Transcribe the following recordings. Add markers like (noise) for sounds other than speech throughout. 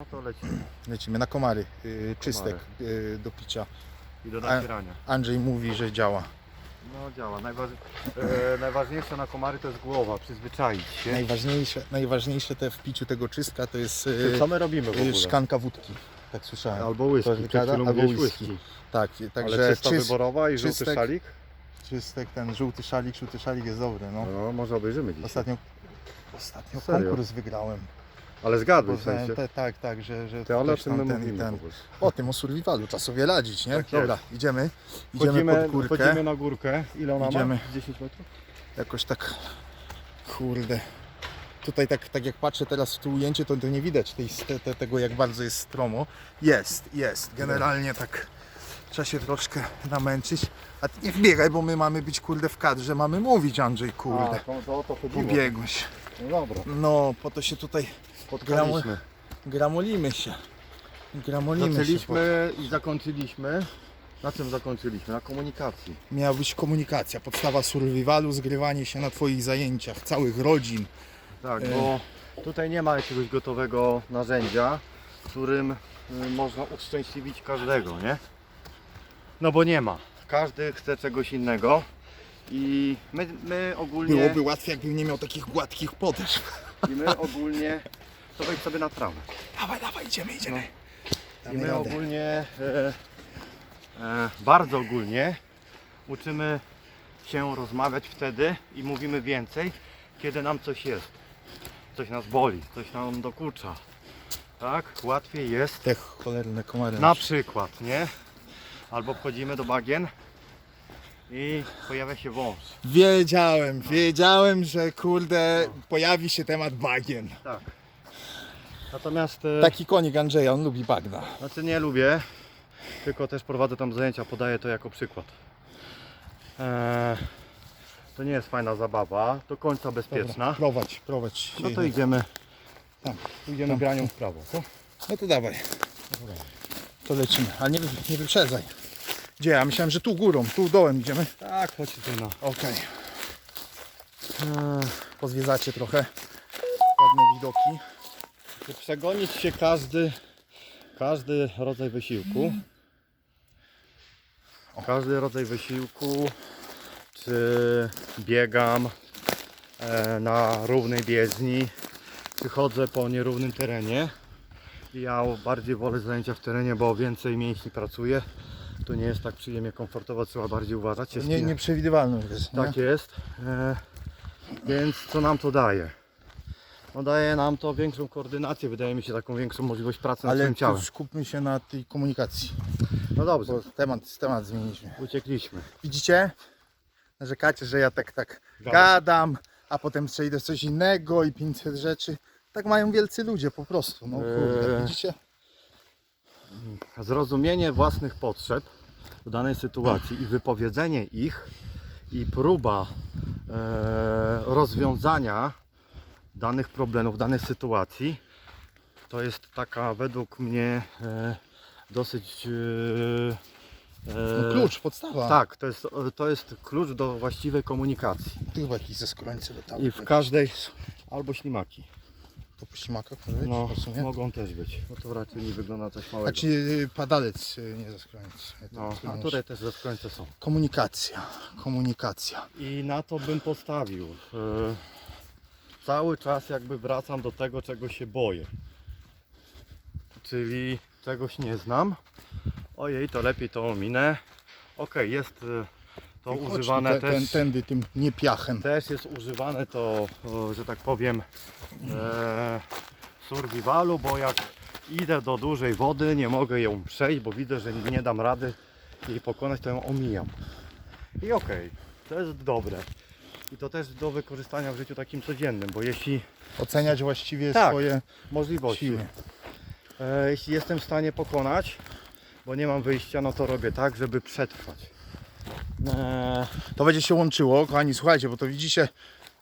No to lecimy. (clears throat) Lecimy na komary. Yy, czystek yy, do picia. I do nacierania. Andrzej mówi, że działa. No działa. Najważ... e, najważniejsze na komary to jest głowa, przyzwyczaić się. Najważniejsze, najważniejsze te w piciu tego czystka to jest yy, Co my robimy w yy, ogóle? szklanka wódki. Tak słyszałem. Albo whisky. Przed chwilą Albo mówiłeś whisky. Tak, Ale także czysta czys, wyborowa i żółty czystek- szalik? czystek, ten żółty szalik, żółty szalik jest dobry. No. No, może obejrzymy dzisiaj. Ostatnio, ostatnio Serio? konkurs wygrałem. Ale zgadłeś w sensie. te, tak, tak, że, że Ty, ale o ktoś czym my tam ten i mówimy ten. po prostu? O tym, o survivalu, trzeba sobie radzić, nie? Tak Dobra, idziemy. Idziemy pod górkę. wchodzimy na górkę. Ile ona Idziemy. ma? 10 metrów? Jakoś tak, kurde. Tutaj tak, tak jak patrzę teraz w to ujęcie, to, to nie widać tej, te, te, tego jak bardzo jest stromo. Jest, jest. Generalnie tak trzeba się troszkę namęczyć. A ty nie wbiegaj, bo my mamy być kurde w kadrze, mamy mówić Andrzej, kurde. A, to, to o to chodziło. Pobiegłeś. No dobra. No, po to się tutaj Spotkaliśmy. gramolimy się. Gramolimy się. Zaczęliśmy i zakończyliśmy. Na czym zakończyliśmy? Na komunikacji. Miała być komunikacja, podstawa survivalu, zgrywanie się na Twoich zajęciach, całych rodzin. Tak, E. bo tutaj nie ma jakiegoś gotowego narzędzia, którym y, można uszczęśliwić każdego, nie? No bo nie ma. Każdy chce czegoś innego i my, my ogólnie Byłoby łatwiej, jakbym nie miał takich gładkich podeszw. i my (laughs) ogólnie to wejdź sobie na trawę. Dawaj, dawaj, idziemy, idziemy. I Damy my radę. ogólnie e, e, bardzo ogólnie uczymy się rozmawiać wtedy i mówimy więcej, kiedy nam coś jest. Coś nas boli, coś nam dokucza. Tak? Łatwiej jest Te cholerne komary. na przykład, nie? Albo wchodzimy do bagien i pojawia się wąż. Wiedziałem, wiedziałem, że kurde pojawi się temat bagien. Tak. Natomiast e, Taki konik Andrzeja, on lubi bagna. Znaczy nie lubię, tylko też prowadzę tam zajęcia, podaję to jako przykład. Eee, to nie jest fajna zabawa, do końca bezpieczna. Dobra, prowadź, prowadź. No to idziemy, Tam. idziemy Tam. granią w prawo. co? No to dawaj. To lecimy, ale nie, nie wyprzedzaj. Gdzie? Ja myślałem, że tu górą, tu dołem idziemy. Tak, chodźcie na. Okej. Eee, Pozwiedzacie trochę. Ładne widoki. By Przegonić się każdy, każdy rodzaj wysiłku. Każdy rodzaj wysiłku, czy biegam e, na równej bieżni, czy chodzę po nierównym terenie. Ja bardziej wolę zajęcia w terenie, bo więcej mięśni pracuje. Tu nie jest tak przyjemnie komfortowo, trzeba bardziej uważać. Jest Nie, nieprzewidywalne jest. tak nie? jest. E, więc co nam to daje? No daje nam to większą koordynację, wydaje mi się taką większą możliwość pracy nad Ale swoim ciałem. skupmy się na tej komunikacji. No dobrze, Bo temat, temat zmieniliśmy. uciekliśmy. Widzicie? Narzekacie, że ja tak tak Gadam. gadam, a potem przejdę coś innego i 500 rzeczy. Tak mają wielcy ludzie po prostu. No kurde, Eee. widzicie? Zrozumienie własnych potrzeb w danej sytuacji i wypowiedzenie ich i próba e, rozwiązania danych problemów, danej sytuacji to jest taka według mnie e, dosyć e, No, e, klucz, podstawa. Tak, to jest, to jest klucz do właściwej komunikacji. Tu chyba jakiś ze skrońcy latały. I w każdej, albo ślimaki. To po ślimakach może być, No, mogą też być. No to raczej nie wygląda coś małego. Znaczy padalec, y, nie ze skrońcy. No, a tutaj też ze skrońce są. Komunikacja, komunikacja. I na to bym postawił. E, cały czas jakby wracam do tego, czego się boję. Czyli czegoś nie znam. Ojej, to lepiej to ominę. Okej, jest e, to Chodź używane te- też. ten, tędy tym niepiachem. Też jest używane to, że tak powiem, e, survivalu, bo jak idę do dużej wody, nie mogę ją przejść, bo widzę, że nie dam rady jej pokonać, to ją omijam. I okej, to jest dobre. I to też do wykorzystania w życiu takim codziennym, bo jeśli Oceniać właściwie Tak. swoje możliwości, siły. e, jeśli jestem w stanie pokonać, bo nie mam wyjścia, no to robię tak, żeby przetrwać. E, To będzie się łączyło, kochani, słuchajcie, bo to widzicie,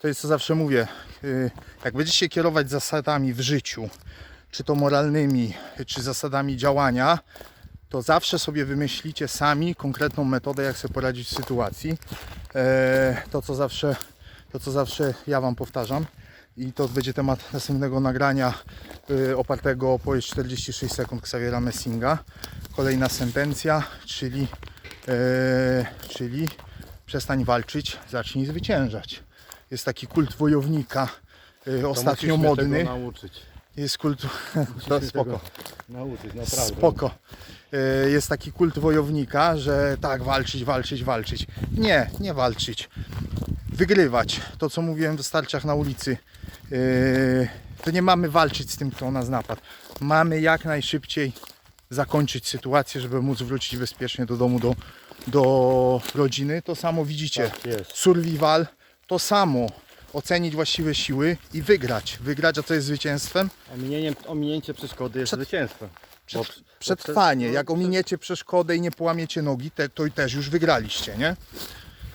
to jest co zawsze mówię, yy, jak będziecie się kierować zasadami w życiu, czy to moralnymi, czy zasadami działania, to zawsze sobie wymyślicie sami konkretną metodę, jak sobie poradzić w sytuacji. E, to, co zawsze, to, co zawsze ja Wam powtarzam, i to będzie temat następnego nagrania y, opartego o opowieść 46 sekund Xaviera Messinga. Kolejna sentencja, czyli, e, czyli przestań walczyć, zacznij zwyciężać. Jest taki kult wojownika, y, ostatnio modny. Jest kult, (laughs) to spoko. Nauczyć, naprawdę. Spoko. E, Jest taki kult wojownika, że tak, walczyć, walczyć, walczyć. Nie, nie walczyć. Wygrywać. To, co mówiłem w starciach na ulicy. E, To nie mamy walczyć z tym, kto nas napadł. Mamy jak najszybciej zakończyć sytuację, żeby móc wrócić bezpiecznie do domu, do, do rodziny. To samo widzicie. Tak. Survival, to samo. Ocenić właściwe siły i wygrać. Wygrać, a co jest zwycięstwem? Ominięcie przeszkody jest Przed- zwycięstwem. Przed, bo przetrwanie. Jak ominiecie przeszkodę i nie połamiecie nogi, te, to i też już wygraliście, nie?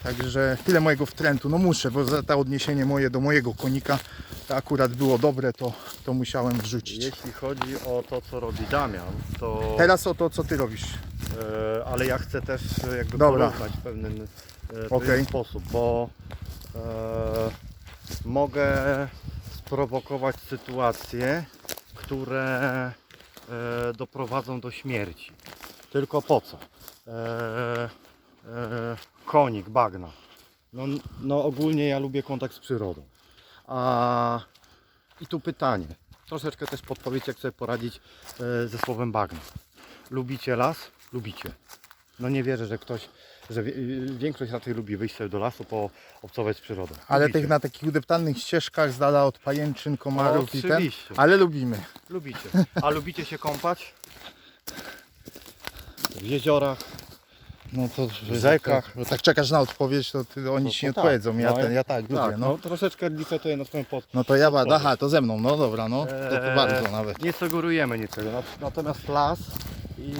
Także tyle mojego wtrętu. No muszę, bo za to odniesienie moje do mojego konika to akurat było dobre, to, to musiałem wrzucić. Jeśli chodzi o to, co robi Damian, to... Teraz o to, co ty robisz. E, ale ja chcę też e, jakby Dobra. porównać w pewnym, e, pewien Okej. sposób, bo e, mogę sprowokować sytuacje, które e, doprowadzą do śmierci. Tylko po co? E, e, konik, bagna. No, no ogólnie ja lubię kontakt z przyrodą. A i tu pytanie. Troszeczkę też podpowiedź, jak sobie poradzić e, ze słowem bagna. Lubicie las? Lubicie. No nie wierzę, że ktoś, że większość raczej lubi wyjść sobie do lasu, poobcować z przyrodą. Ale Lubicie. tych na takich udeptanych ścieżkach z dala od pajęczyn, komarów i ten. Oczywiście. Ale lubimy. Lubicie. A lubicie się kąpać? W jeziorach? No to W rzekach. Bo tak czekasz na odpowiedź, to ty, oni No ci to nie tak. odpowiedzą. Ja, No, ten, ja tak lubię. Tak, No. no troszeczkę licetuję na swoim pod... no to ja Odpowiedź. aha, to ze mną, no dobra, no. To, to Eee, bardzo nawet. Nie sugerujemy niczego. Nat- Natomiast las i...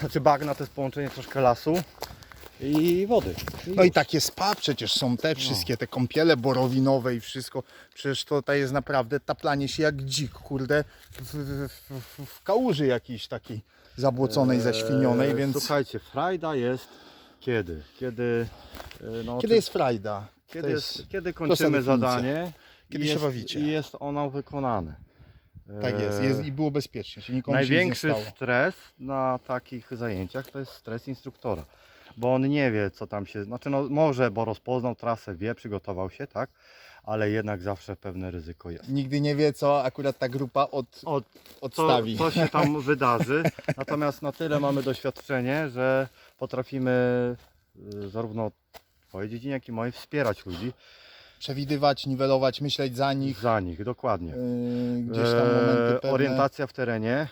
Znaczy bagna to jest połączenie troszkę lasu i wody. No i już. takie spa przecież są te wszystkie, te kąpiele borowinowe i wszystko. Przecież to, to jest naprawdę taplanie się jak dzik, kurde, w, w, w, kałuży jakiejś takiej zabłoconej, zaświnionej, Eee, więc Słuchajcie, frajda jest kiedy? Kiedy, e, no, kiedy czy- jest frajda? kiedy, jest, kiedy kończymy definicja. zadanie Kiedy i się jest, bawicie. i jest ono wykonane. Tak jest, Eee, jest i było bezpiecznie, się nikomu się nic nie Największy stało. stres na takich zajęciach to jest stres instruktora, bo on nie wie co tam się, znaczy no może, bo rozpoznał trasę, wie, przygotował się, tak, ale jednak zawsze pewne ryzyko jest. Nigdy nie wie, co akurat ta grupa od, O, co, odstawi. co się tam (laughs) wydarzy, natomiast na tyle mamy doświadczenie, że potrafimy y, zarówno twojej dziedzinie, jak i mojej wspierać ludzi Przewidywać, niwelować, myśleć za nich. za nich, dokładnie. Yy, gdzieś tam momenty Eee, pewne. Orientacja w terenie,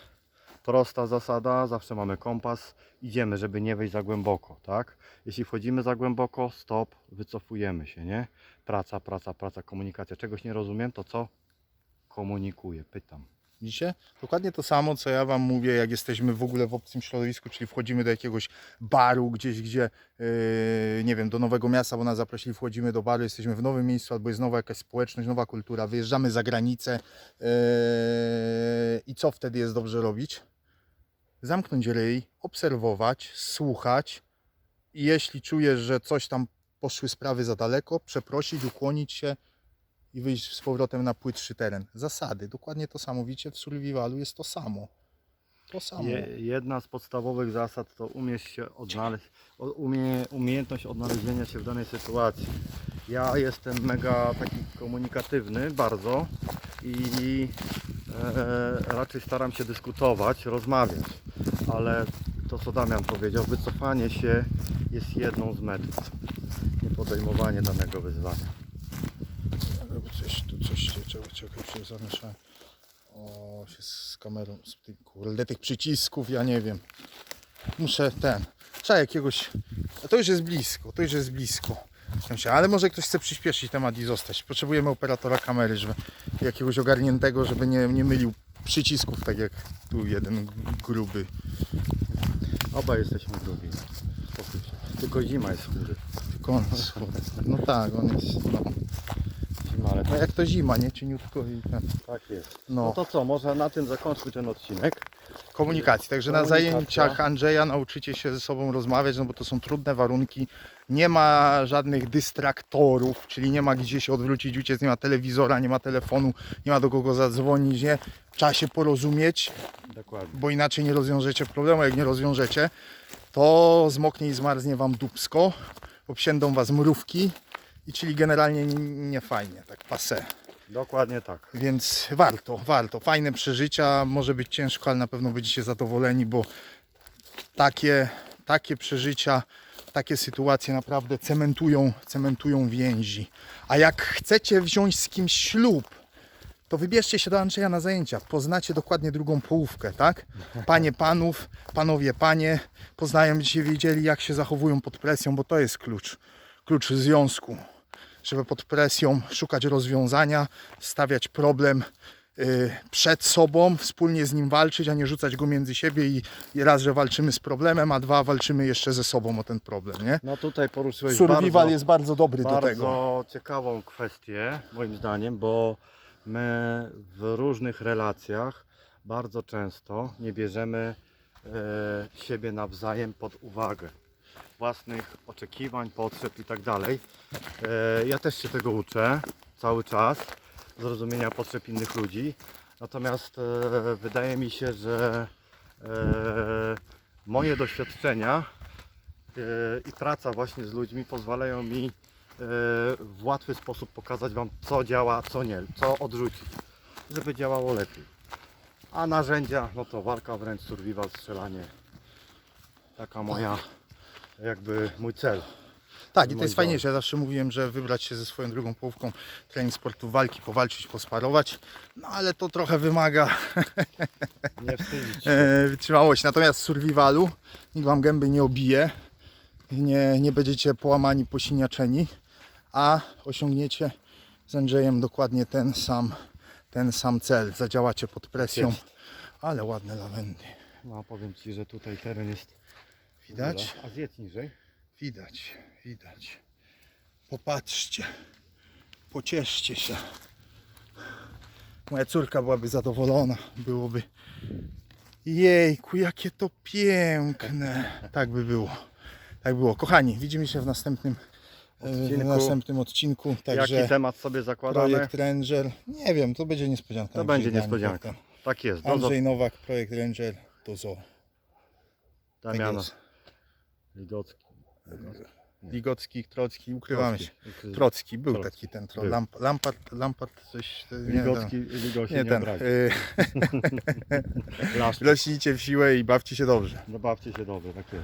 prosta zasada, zawsze mamy kompas, idziemy, żeby nie wejść za głęboko, tak? Jeśli wchodzimy za głęboko, stop, wycofujemy się, nie? Praca, praca, praca, komunikacja. Czegoś nie rozumiem, to co? Komunikuję, pytam. Widzicie? Dokładnie to samo, co ja Wam mówię, jak jesteśmy w ogóle w obcym środowisku, czyli wchodzimy do jakiegoś baru gdzieś, gdzie, yy, nie wiem, do nowego miasta, bo nas zaprosili, wchodzimy do baru, jesteśmy w nowym miejscu, albo jest nowa jakaś społeczność, nowa kultura, wyjeżdżamy za granicę yy, i co wtedy jest dobrze robić? Zamknąć ryj, obserwować, słuchać i jeśli czujesz, że coś tam poszły sprawy za daleko, przeprosić, ukłonić się, i wyjść z powrotem na płytszy teren. Zasady, dokładnie to samo. Widzicie, w survivalu jest to samo. To samo. Je, jedna z podstawowych zasad to umieć się odnaleźć, umie, umiejętność odnalezienia się w danej sytuacji. Ja jestem mega taki komunikatywny, bardzo i e, raczej staram się dyskutować, rozmawiać, ale to co Damian powiedział, wycofanie się jest jedną z metod, nie podejmowanie danego wyzwania. Coś, tu coś się, czekaj, się zamieszałem. O, się z kamerą, z tym, kurde, tych przycisków, ja nie wiem. Muszę ten, trzeba jakiegoś, a to już jest blisko, to już jest blisko. Ale może ktoś chce przyspieszyć temat i zostać. Potrzebujemy operatora kamery, żeby jakiegoś ogarniętego, żeby nie, nie mylił przycisków, tak jak tu jeden gruby. Obaj jesteśmy się. Tylko zima jest chmury. Tylko on jest. No tak, on jest, no. Ale No jak to zima, nie? Cieniutko i ten. tak jest. No. No to co, może na tym zakończmy ten odcinek. Komunikacji. Także na Komunikacja. zajęciach Andrzeja nauczycie się ze sobą rozmawiać, no bo to są trudne warunki. Nie ma żadnych dystraktorów, czyli nie ma gdzie się odwrócić, uciec, nie ma telewizora, nie ma telefonu, nie ma do kogo zadzwonić, nie? Trzeba się porozumieć, Dokładnie. bo inaczej nie rozwiążecie problemu. Jak nie rozwiążecie, to zmoknie i zmarznie wam dupsko, obsiędą was mrówki i czyli generalnie nie, nie fajnie, tak pase. Dokładnie tak. Więc warto, warto. Fajne przeżycia, może być ciężko, ale na pewno będziecie zadowoleni, bo takie, takie przeżycia, takie sytuacje naprawdę cementują, cementują więzi. A jak chcecie wziąć z kimś ślub, to wybierzcie się do Andrzeja na zajęcia. Poznacie dokładnie drugą połówkę, tak? Panie panów, panowie panie, poznają, będziecie wiedzieli, jak się zachowują pod presją, bo to jest klucz. Klucz związku. Żeby pod presją szukać rozwiązania, stawiać problem y, przed sobą, wspólnie z nim walczyć, a nie rzucać go między siebie i, i raz, że walczymy z problemem, a dwa, walczymy jeszcze ze sobą o ten problem, nie? No tutaj poruszyłeś Survival bardzo, jest bardzo dobry do tego. bardzo ciekawą kwestię, moim zdaniem, bo my w różnych relacjach bardzo często nie bierzemy e, siebie nawzajem pod uwagę. Własnych oczekiwań, potrzeb i tak dalej. E, ja też się tego uczę cały czas, zrozumienia potrzeb innych ludzi. Natomiast e, wydaje mi się, że e, moje doświadczenia i praca właśnie z ludźmi pozwalają mi w łatwy sposób pokazać Wam, co działa, co nie, co odrzucić, żeby działało lepiej. A narzędzia, no to walka wręcz, survival, strzelanie. Taka moja, jakby mój cel. Tak, i to jest fajniejsze. Ja zawsze mówiłem, że wybrać się ze swoją drugą połówką, trening sportu walki, powalczyć, posparować, no ale to trochę wymaga (laughs) Nie wstydzić się. e, wytrzymałości. Natomiast w survivalu nikt wam gęby nie obije, nie, nie będziecie połamani, posiniaczeni, a osiągniecie z Andrzejem dokładnie ten sam, ten sam cel. Zadziałacie pod presją, ale ładne lawendy. No powiem Ci, że tutaj teren jest Widać? A zjedz niżej. Widać, widać. Popatrzcie, pocieszcie się. Moja córka byłaby zadowolona, byłoby. Jejku, jakie to piękne. Tak by było. Tak było. Kochani, widzimy się w następnym e, w Odcinku. następnym odcinku. Także Jaki temat sobie zakładamy? projekt Ranger. Nie wiem, to będzie niespodzianka. To będzie niespodzianka. Tak jest. Do Andrzej Nowak, projekt Ranger. Do zoo. Tak Damiana jest. Ligocki. Ligocki, Trocki, ukrywamy się. Trocki. Trocki, był Trocki. taki ten troll. Był. Lamp, Lampard, Lampard coś. e, Nie, Ligocki, nie nie ten. (laughs) Laszczyk. Rośnijcie w siłę i bawcie się dobrze. Zabawcie się dobrze, tak jest.